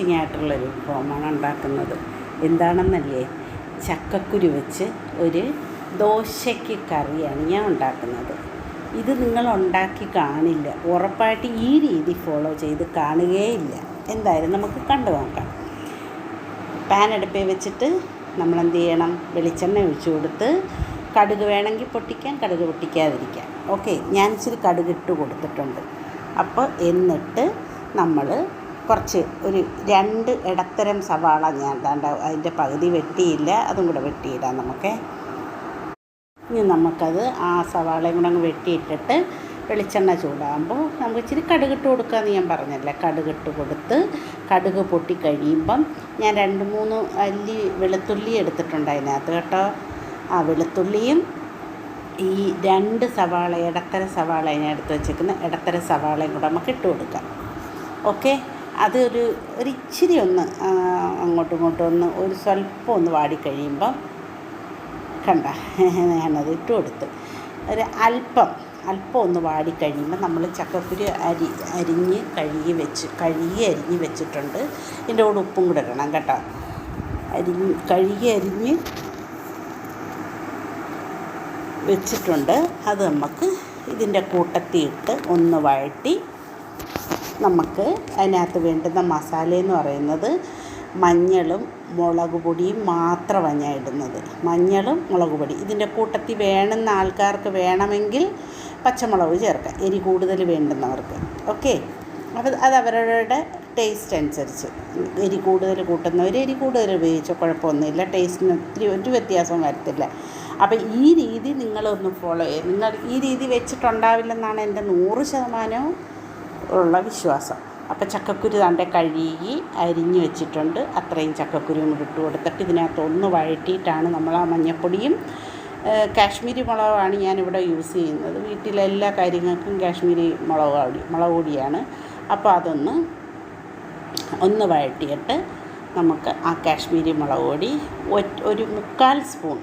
Interesting ആയിട്ടുള്ളൊരു വിഭവമാണ് ഉണ്ടാക്കുന്നത്. എന്താണെന്നല്ലേ ചക്കക്കുരു വെച്ച് ഒരു ദോശയ്ക്ക് കറിയാണ് ഞാൻ ഉണ്ടാക്കുന്നത്. ഇത് നിങ്ങൾ ഉണ്ടാക്കി കാണില്ല. ഉറപ്പായിട്ട് ഈ രീതി ഫോളോ ചെയ്ത് കാണുകയില്ല. എന്തായാലും നമുക്ക് കണ്ടു നോക്കാം. പാൻ അടുപ്പേ വെച്ചിട്ട് നമ്മൾ എന്ത് ചെയ്യണം? വെളിച്ചെണ്ണ ഒഴിച്ചു കൊടുത്ത് കടുക് വേണമെങ്കിൽ പൊട്ടിക്കാം കടുക് പൊട്ടിക്കാതിരിക്കാം. ഓക്കെ ഞാൻ ഇച്ചിരി കടുക് ഇട്ട് കൊടുത്തിട്ടുണ്ട്. അപ്പോൾ എന്നിട്ട് നമ്മൾ കുറച്ച് ഒരു രണ്ട് ഇടത്തരം സവാള ഞാൻ ദാണ്ട അതിന്റെ പകുതി വെട്ടിയില്ല അതും കൂടെ വെട്ടിയിടാം നമുക്ക്. ഇനി നമുക്കത് ആ സവാളയും കൂടെ അങ്ങ് വെട്ടിയിട്ടിട്ട് വെളിച്ചെണ്ണ ചൂടാകുമ്പോൾ നമുക്ക് ഇച്ചിരി കടുകിട്ട് കൊടുക്കാമെന്ന് ഞാൻ പറഞ്ഞല്ലേ കടുകിട്ട് കൊടുത്ത് കടുക് പൊട്ടി കഴിയുമ്പം ഞാൻ രണ്ട് മൂന്ന് അല്ലി വെളുത്തുള്ളി എടുത്തിട്ടുണ്ട് അതിനകത്ത് കേട്ടോ. ആ വെളുത്തുള്ളിയും ഈ രണ്ട് സവാള ഇടത്തര സവാള ഞാൻ എടുത്ത് വെച്ചേക്കുന്ന ഇടത്തര സവാളയും കൂടെ നമുക്ക് ഇട്ട് കൊടുക്കാം. ഓക്കെ? അതൊരു ഒരു ഇച്ചിരി ഒന്ന് അങ്ങോട്ടും ഇങ്ങോട്ടും ഒന്ന് ഒരു സ്വല്പം ഒന്ന് വാടിക്കഴിയുമ്പം കണ്ട ഞാനത് ഇട്ട് കൊടുത്തു. ഒരു അല്പം അല്പം ഒന്ന് വാടിക്കഴിയുമ്പോൾ നമ്മൾ ചക്കക്കുരു അരി അരിഞ്ഞ് കഴുകി വെച്ച് കഴുകി അരിഞ്ഞ് വെച്ചിട്ടുണ്ട്. ഇതിന്റെ കൂടെ ഉപ്പും കൂടെ ഇടണം കേട്ടോ. അരി കഴുകി അരിഞ്ഞ് വെച്ചിട്ടുണ്ട്. അത് നമുക്ക് ഇതിന്റെ കൂട്ടത്തിയിട്ട് ഒന്ന് വഴറ്റി നമുക്ക് അതിനകത്ത് വേണ്ടുന്ന മസാല എന്ന് പറയുന്നത് മഞ്ഞളും മുളക് പൊടിയും മാത്രമാണ് ഞാൻ ഇടുന്നത്. മഞ്ഞളും മുളക് പൊടി. ഇതിന്റെ കൂട്ടത്തിൽ വേണമെന്ന ആൾക്കാർക്ക് വേണമെങ്കിൽ പച്ചമുളക് ചേർക്കാം. എരി കൂടുതൽ വേണ്ടുന്നവർക്ക്. ഓക്കെ? അത് അത് അവരവരുടെ ടേസ്റ്റ് അനുസരിച്ച്. എരി കൂടുതൽ കൂട്ടുന്നവർ എരി കൂടുതൽ ഉപയോഗിച്ചോ കുഴപ്പമൊന്നുമില്ല. ടേസ്റ്റിന് ഒത്തിരി ഒരു വ്യത്യാസവും വരത്തില്ല. അപ്പോൾ ഈ രീതി നിങ്ങളൊന്ന് ഫോളോ ചെയ്യുക നിങ്ങൾ ഈ രീതി വെച്ചിട്ടുണ്ടാവില്ലെന്നാണ് എന്റെ നൂറ് ശതമാനവും ഉള്ള വിശ്വാസം. അപ്പോൾ ചക്കക്കുരു താണ്ടെ കഴുകി അരിഞ്ഞ് വെച്ചിട്ടുണ്ട്. അത്രയും ചക്കക്കുരുവും ഇട്ട് കൊടുത്തിട്ട് ഇതിനകത്ത് ഒന്ന് വഴറ്റിയിട്ടാണ് നമ്മൾ ആ മഞ്ഞപ്പൊടിയും കാശ്മീരി മുളകാണ് ഞാനിവിടെ യൂസ് ചെയ്യുന്നത്. വീട്ടിലെ എല്ലാ കാര്യങ്ങൾക്കും കാശ്മീരി മുളക് പൊടി മുളക് പൊടിയാണ്. അപ്പോൾ അതൊന്ന് ഒന്ന് വഴറ്റിയിട്ട് നമുക്ക് ആ കാശ്മീരി മുളക് പൊടി ഒരു മുക്കാൽ സ്പൂൺ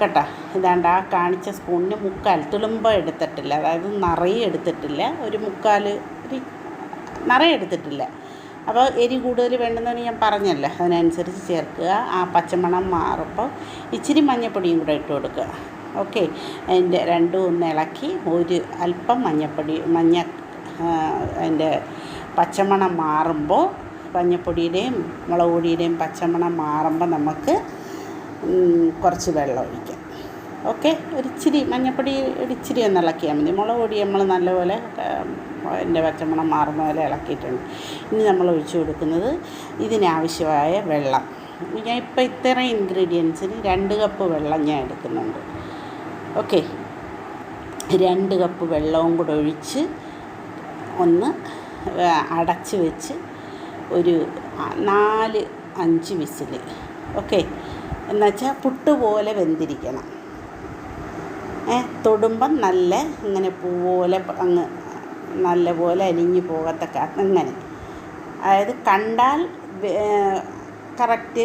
കേട്ടോ ഇതാണ്ട് ആ കാണിച്ച സ്പൂണിന് മുക്കാൽ. തുളുമ്പ എടുത്തിട്ടില്ല. അതായത് നിറയെ എടുത്തിട്ടില്ല. ഒരു മുക്കാൽ ഒരു നിറയെ എടുത്തിട്ടില്ല. അപ്പോൾ എരി കൂടുതൽ വേണ്ടെന്നാണ് ഞാൻ പറഞ്ഞല്ലോ. അതിനനുസരിച്ച് ചേർക്കുക. ആ പച്ചമണം മാറുമ്പോൾ ഇച്ചിരി മഞ്ഞപ്പൊടിയും കൂടെ ഇട്ട് കൊടുക്കുക. ഓക്കെ. അതിന്റെ രണ്ടും ഒന്ന് ഇളക്കി ഒരു അല്പം മഞ്ഞപ്പൊടി മഞ്ഞ അതിന്റെ പച്ചമണം മാറുമ്പോൾ മഞ്ഞപ്പൊടിയുടെയും മുളക് പൊടിയുടെയും പച്ചമണം മാറുമ്പോൾ നമുക്ക് കുറച്ച് വെള്ളം ഒഴിക്കാം. ഓക്കെ? ഒരിച്ചിരി മഞ്ഞപ്പൊടി ഒരിച്ചിരി ഒന്ന് ഇളക്കിയാൽ മതി. മുളക് പൊടി നമ്മൾ നല്ലപോലെ അതിന്റെ പച്ചമണം മാറുന്ന പോലെ ഇളക്കിയിട്ടുണ്ട്. ഇനി നമ്മൾ ഒഴിച്ചു കൊടുക്കുന്നത് ഇതിനാവശ്യമായ വെള്ളം. ഞാൻ ഇപ്പോൾ ഇത്ര ഇൻഗ്രീഡിയൻസിന് രണ്ട് കപ്പ് വെള്ളം ഞാൻ എടുക്കുന്നുണ്ട്. ഓക്കെ? രണ്ട് കപ്പ് വെള്ളവും കൂടെ ഒഴിച്ച് ഒന്ന് അടച്ച് വെച്ച് ഒരു നാല് അഞ്ച് വിസിൽ ഓക്കെ? എന്നുവെച്ചാൽ പുട്ട് പോലെ വെന്തിരിക്കണം. ഏ തൊടുമ്പം നല്ല ഇങ്ങനെ പോലെ അങ്ങ് നല്ല പോലെ അലിഞ്ഞു പോകത്തക്ക അങ്ങനെ. അതായത് കണ്ടാൽ കറക്റ്റ്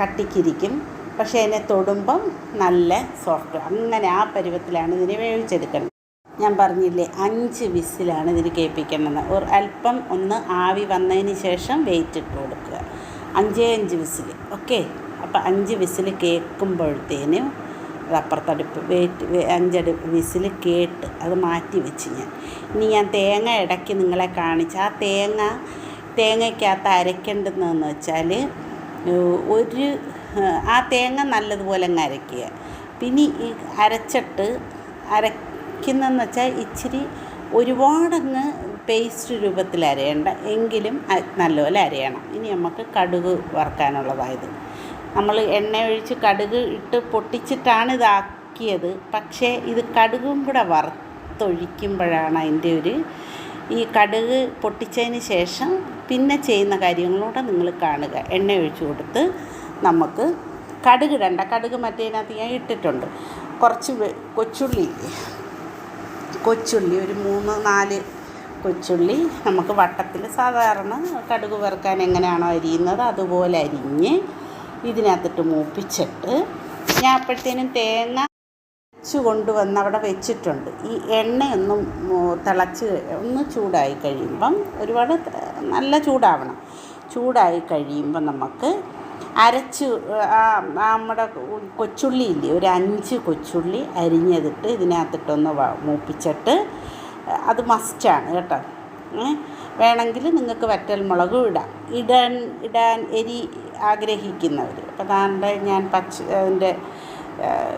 കട്ടിക്കിരിക്കും. പക്ഷേ അതിനെ തൊടുമ്പം നല്ല സോഫ്റ്റ്. അങ്ങനെ ആ പരുവത്തിലാണ് ഇതിനെ വേവിച്ചെടുക്കണം ഞാൻ പറഞ്ഞില്ലേ അഞ്ച് വിസിലാണ് ഇതിന് കേൾപ്പിക്കേണ്ടത്. ഒരു അല്പം ഒന്ന് ആവി വന്നതിന് ശേഷം വെയിറ്റ് ഇട്ട് കൊടുക്കുക. അഞ്ചേ അഞ്ച് വിസിൽ ഓക്കെ? അപ്പോൾ അഞ്ച് വിസിൽ കേൾക്കുമ്പോഴത്തേനും അത് അപ്പുറത്തടുപ്പ് വെയിറ്റ് അഞ്ചടി വിസിൽ കേട്ട് അത് മാറ്റി വെച്ച് ഞാൻ. ഇനി ഞാൻ തേങ്ങ ഇടയ്ക്ക് നിങ്ങളെ കാണിച്ച് ആ തേങ്ങ തേങ്ങയ്ക്കകത്ത് അരയ്ക്കേണ്ടതെന്ന് വെച്ചാൽ ഒരു ആ തേങ്ങ നല്ലതുപോലെ അങ്ങ് അരയ്ക്കുക. പിന്നെ ഈ അരച്ചിട്ട് അരയ്ക്കുന്നതെന്ന് വെച്ചാൽ ഇച്ചിരി ഒരുപാടങ്ങ് പേസ്റ്റ് രൂപത്തിൽ അരയണ്ട എങ്കിലും നല്ലപോലെ അരയണം. ഇനി നമുക്ക് കടുക് വറുക്കാനുള്ളതായത്. നമ്മൾ എണ്ണ ഒഴിച്ച് കടുക് ഇട്ട് പൊട്ടിച്ചിട്ടാണ് ഇതാക്കിയത്. പക്ഷേ ഇത് കടുകും കൂടെ വറുത്തൊഴിക്കുമ്പോഴാണ് അതിന്റെ ഒരു ഈ കടുക് പൊട്ടിച്ചതിന് ശേഷം പിന്നെ ചെയ്യുന്ന കാര്യങ്ങളൂടെ നിങ്ങൾ കാണുക. എണ്ണ ഒഴിച്ച് കൊടുത്ത് നമുക്ക് കടുക് ഇടണ്ട. കടുക് മറ്റേതിനകത്ത് ഞാൻ ഇട്ടിട്ടുണ്ട്. കുറച്ച് കൊച്ചുള്ളി. കൊച്ചുള്ളി ഒരു മൂന്ന് നാല് കൊച്ചുള്ളി. നമുക്ക് വട്ടത്തിൽ സാധാരണ കടുക് വറുക്കാൻ എങ്ങനെയാണോ അരിയുന്നത് അതുപോലെ അരിഞ്ഞ് ഇതിനകത്തിട്ട് മൂപ്പിച്ചിട്ട് ഞാൻ അപ്പോഴത്തേനും തേങ്ങ വെച്ച് കൊണ്ടുവന്ന് അവിടെ വെച്ചിട്ടുണ്ട് ഈ എണ്ണയൊന്നും തിളച്ച് ഒന്ന് ചൂടായി കഴിയുമ്പം ഒരുപാട് നല്ല ചൂടാവണം ചൂടായി കഴിയുമ്പം നമുക്ക് അരച്ച് നമ്മുടെ കൊച്ചുള്ളി ഇല്ലേ ഒരു അഞ്ച് കൊച്ചുള്ളി അരിഞ്ഞതിട്ട് ഇതിനകത്തിട്ടൊന്ന് മൂപ്പിച്ചിട്ട് അത് മസ്റ്റാണ് കേട്ടോ? വേണമെങ്കിൽ നിങ്ങൾക്ക് വറ്റൽ വറ്റൽമുളകും ഇടാം. ഇടാൻ ഇടാൻ എരി ആഗ്രഹിക്കുന്നവർ അപ്പോൾ താണ്ട് ഞാൻ പച്ച അതിന്റെ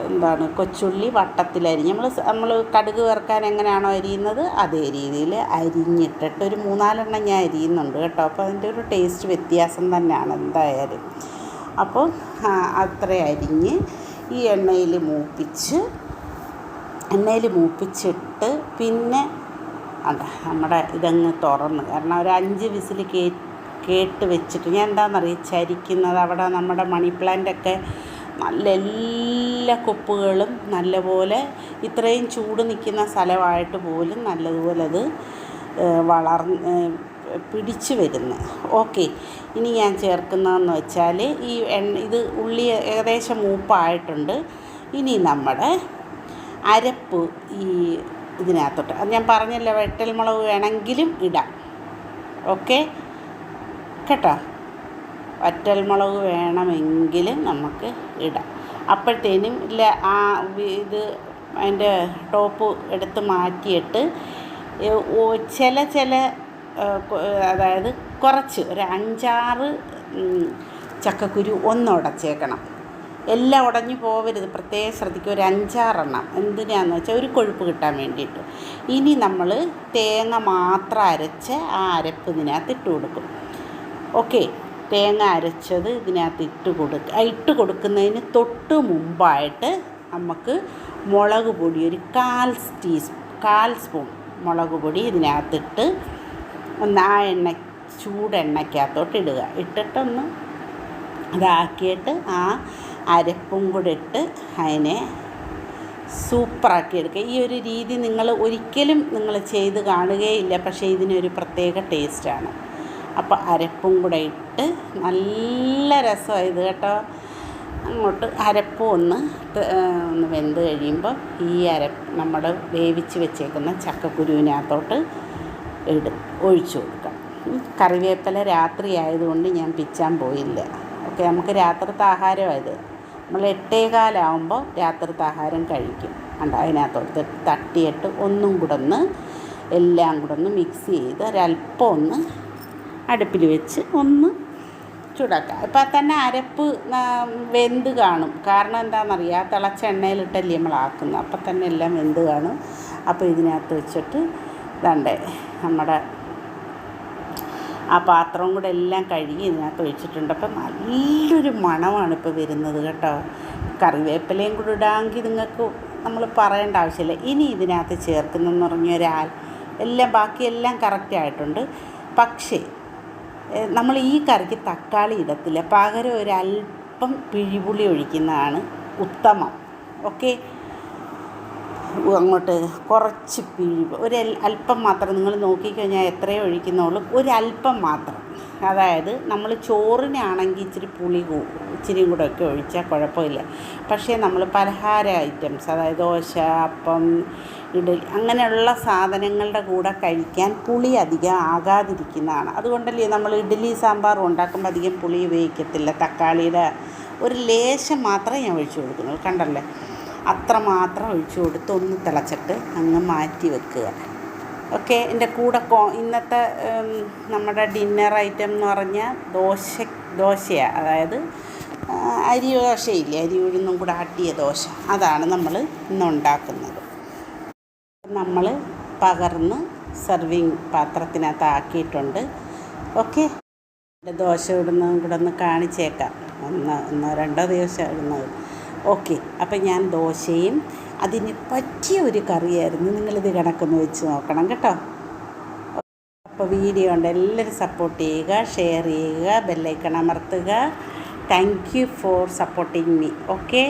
എന്താണ് കൊച്ചുള്ളി വട്ടത്തിലരിഞ്ഞ് നമ്മൾ നമ്മൾ കടുക് വറുക്കാൻ എങ്ങനെയാണോ അരിയുന്നത് അതേ രീതിയിൽ അരിഞ്ഞിട്ടിട്ട് ഒരു മൂന്നാലെണ്ണം ഞാൻ അരിയുന്നുണ്ട് കേട്ടോ. അപ്പോൾ അതിന്റെ ഒരു ടേസ്റ്റ് വ്യത്യാസം തന്നെയാണ് എന്തായാലും. അപ്പോൾ അത്ര അരിഞ്ഞ് ഈ എണ്ണയിൽ മൂപ്പിച്ച് എണ്ണയിൽ മൂപ്പിച്ചിട്ട് പിന്നെ നമ്മുടെ ഇതങ്ങ് തുറന്ന്. കാരണം ഒരു അഞ്ച് വിസിൽ കേ കേട്ട് വെച്ചിട്ട് ഞാൻ എന്താണെന്നറിയാം ചരിക്കുന്നത് അവിടെ നമ്മുടെ മണി പ്ലാന്റൊക്കെ നല്ല എല്ലാ കൊപ്പുകളും നല്ലപോലെ ഇത്രയും ചൂട് നിൽക്കുന്ന സ്ഥലമായിട്ട് പോലും നല്ലതുപോലെ അത് വളർന്ന് പിടിച്ചു വരുന്നു. ഓക്കെ ഇനി ഞാൻ ചേർക്കുന്നതെന്ന് വെച്ചാൽ ഈ എണ്ണ ഇത് ഉള്ളി ഏകദേശം മൂപ്പായിട്ടുണ്ട്. ഇനി നമ്മുടെ അരപ്പ് ഈ ഇതിനകത്തോട്ട്. അത് ഞാൻ പറഞ്ഞല്ലോ വെട്ടൽമുളക് വേണമെങ്കിലും ഇടാം. ഓക്കെ? കേട്ടോ? വറ്റൽമുളക് വേണമെങ്കിൽ നമുക്ക് ഇടാം. അപ്പോഴത്തേനും ഇല്ല ആ ഇത് അതിന്റെ ടോപ്പ് എടുത്ത് മാറ്റിയിട്ട് ചില ചില അതായത് കുറച്ച് ഒരു അഞ്ചാറ് ചക്കക്കുരു ഒന്ന് ഉടച്ചേക്കണം. എല്ലാം ഉടഞ്ഞു പോവരുത്. പ്രത്യേകം ശ്രദ്ധിക്കുക. ഒരു അഞ്ചാറെണ്ണം. എന്തിനാന്ന് വെച്ചാൽ ഒരു കൊഴുപ്പ് കിട്ടാൻ വേണ്ടിയിട്ട്. ഇനി നമ്മൾ തേങ്ങ മാത്രം അരച്ച് ആ അരപ്പ് ഇതിനകത്ത് ഇട്ട് കൊടുക്കും. ഓക്കെ. തേങ്ങ അരച്ചത് ഇതിനകത്ത് ഇട്ട് കൊടുക്കുക ഇട്ട് കൊടുക്കുന്നതിന് തൊട്ട് മുമ്പായിട്ട് നമുക്ക് മുളക് പൊടി ഒരു കാൽ ടീസ്പൂൺ കാൽ സ്പൂൺ മുളക് പൊടി ഇതിനകത്തിട്ട് ഒന്ന് ആ എണ്ണ ചൂടെണ്ണയ്ക്കകത്തോട്ട് ഇടുക. ഇട്ടിട്ടൊന്ന് ഇതാക്കിയിട്ട് ആ അരപ്പും കൂടെ ഇട്ട് അതിനെ സൂപ്പറാക്കി എടുക്കുക. ഈ ഒരു രീതി നിങ്ങൾ ഒരിക്കലും നിങ്ങൾ ചെയ്ത് കാണുകയില്ല പക്ഷേ ഇതിനൊരു പ്രത്യേക ടേസ്റ്റാണ് അപ്പോൾ അരപ്പും കൂടെ ഇട്ട് നല്ല രസമായത് കേട്ടോ. അങ്ങോട്ട് അരപ്പും ഒന്ന് ഒന്ന് വെന്ത് കഴിയുമ്പോൾ ഈ അരപ്പ് നമ്മൾ വേവിച്ച് വെച്ചേക്കുന്ന ചക്കക്കുരുവിനകത്തോട്ട് ഇട് ഒഴിച്ചു കൊടുക്കാം. കറിവേപ്പില രാത്രി ആയതുകൊണ്ട് ഞാൻ പിച്ചാൻ പോയില്ല. ഓക്കെ നമുക്ക് രാത്രിത്തെ ആഹാരമായത് നമ്മൾ എട്ടേകാലാവുമ്പോൾ രാത്രിത്തെ ആഹാരം കഴിക്കും. കണ്ടോ? അതിനകത്തോട്ട് തട്ടിയിട്ട് ഒന്നും കൂടെ ഒന്ന് എല്ലാം കൂടെ ഒന്ന് മിക്സ് ചെയ്ത് ഒരല്പം ഒന്ന് അടുപ്പിൽ വെച്ച് ഒന്ന് ചൂടാക്കുക. ഇപ്പം തന്നെ അരപ്പ് വെന്ത് കാണും. കാരണം എന്താണെന്നറിയാം? തിളച്ച എണ്ണയിലിട്ടല്ലേ നമ്മൾ ആക്കുന്നത്. അപ്പം തന്നെ എല്ലാം വെന്ത് കാണും. അപ്പോൾ ഇതിനകത്ത് വെച്ചിട്ട് ഇതണ്ടേ നമ്മുടെ ആ പാത്രവും കൂടെ എല്ലാം കഴുകി ഇതിനകത്ത് ഒഴിച്ചിട്ടുണ്ട്. അപ്പം നല്ലൊരു മണമാണ് ഇപ്പോൾ വരുന്നത് കേട്ടോ. കറിവേപ്പിലയും കൂടെ ഇടാമെങ്കിൽ നിങ്ങൾക്ക് നമ്മൾ പറയേണ്ട ആവശ്യമില്ല. ഇനി ഇതിനകത്ത് ചേർക്കുന്നതെന്ന് പറഞ്ഞൊരാൾ. എല്ലാം ബാക്കിയെല്ലാം കറക്റ്റ് ആയിട്ടുണ്ട്. പക്ഷേ നമ്മൾ ഈ കറിക്ക് തക്കാളി ഇടത്തില്ല. പകരം ഒരല്പം പിഴിപുളി ഒഴിക്കുന്നതാണ് ഉത്തമം. ഓക്കെ? അങ്ങോട്ട് കുറച്ച് പിഴിവ്. ഒരു അല്പം മാത്രം നിങ്ങൾ നോക്കിക്കഴിഞ്ഞാൽ എത്രയോ ഒഴിക്കുന്നുള്ളൂ. ഒരല്പം മാത്രം. അതായത് നമ്മൾ ചോറിനാണെങ്കിൽ ഇച്ചിരി പുളി ഇച്ചിരി കൂടെ ഒക്കെ ഒഴിച്ചാൽ കുഴപ്പമില്ല. പക്ഷേ നമ്മൾ പലഹാര ഐറ്റംസ് അതായത് ദോശ അപ്പം ഇഡലി അങ്ങനെയുള്ള സാധനങ്ങളുടെ കൂടെ കഴിക്കാൻ പുളി അധികം ആകാതിരിക്കുന്നതാണ്. അതുകൊണ്ടല്ലേ നമ്മൾ ഇഡ്ഡലി സാമ്പാർ ഉണ്ടാക്കുമ്പോൾ അധികം പുളി ഉപയോഗിക്കത്തില്ല. തക്കാളിയുടെ ഒരു ലേശം മാത്രമേ ഞാൻ ഒഴിച്ചു കൊടുക്കുന്നുള്ളൂ. കണ്ടല്ലേ? അത്ര മാത്രം ഒഴിച്ചു കൊടുത്ത് ഒന്ന് തിളച്ചിട്ട് അങ്ങ് മാറ്റി വെക്കുക. ഓക്കെ എന്റെ കൂടെ കോ ഇന്നത്തെ നമ്മുടെ ഡിന്നർ ഐറ്റം എന്ന് പറഞ്ഞാൽ ദോശ ദോശയാണ് അതായത് അരി ദോശയില്ലേ? അരി ഉഴുന്നും കൂടെ ആട്ടിയ ദോശ. അതാണ് നമ്മൾ ഇന്ന് ഉണ്ടാക്കുന്നത്. നമ്മൾ പകർന്ന് സെർവിങ് പാത്രത്തിനകത്ത് ആക്കിയിട്ടുണ്ട്. ഓക്കെ ദോശ ഇടുന്നതും കൂടെ ഒന്ന് കാണിച്ചേക്കാം. ഒന്ന് ഒന്നോ രണ്ടോ ദിവസം ഇടുന്നത്. ഓക്കെ അപ്പം ഞാൻ ദോശയും അതിന് പറ്റിയ ഒരു കറിയായിരുന്നു. നിങ്ങളിത് കണക്കൊന്ന് വെച്ച് നോക്കണം കേട്ടോ. അപ്പോൾ വീഡിയോ ഉണ്ട് എല്ലാവരും സപ്പോർട്ട് ചെയ്യുക ഷെയർ ചെയ്യുക ബെല്ലൈക്കൺ അമർത്തുക. Thank you for supporting me okay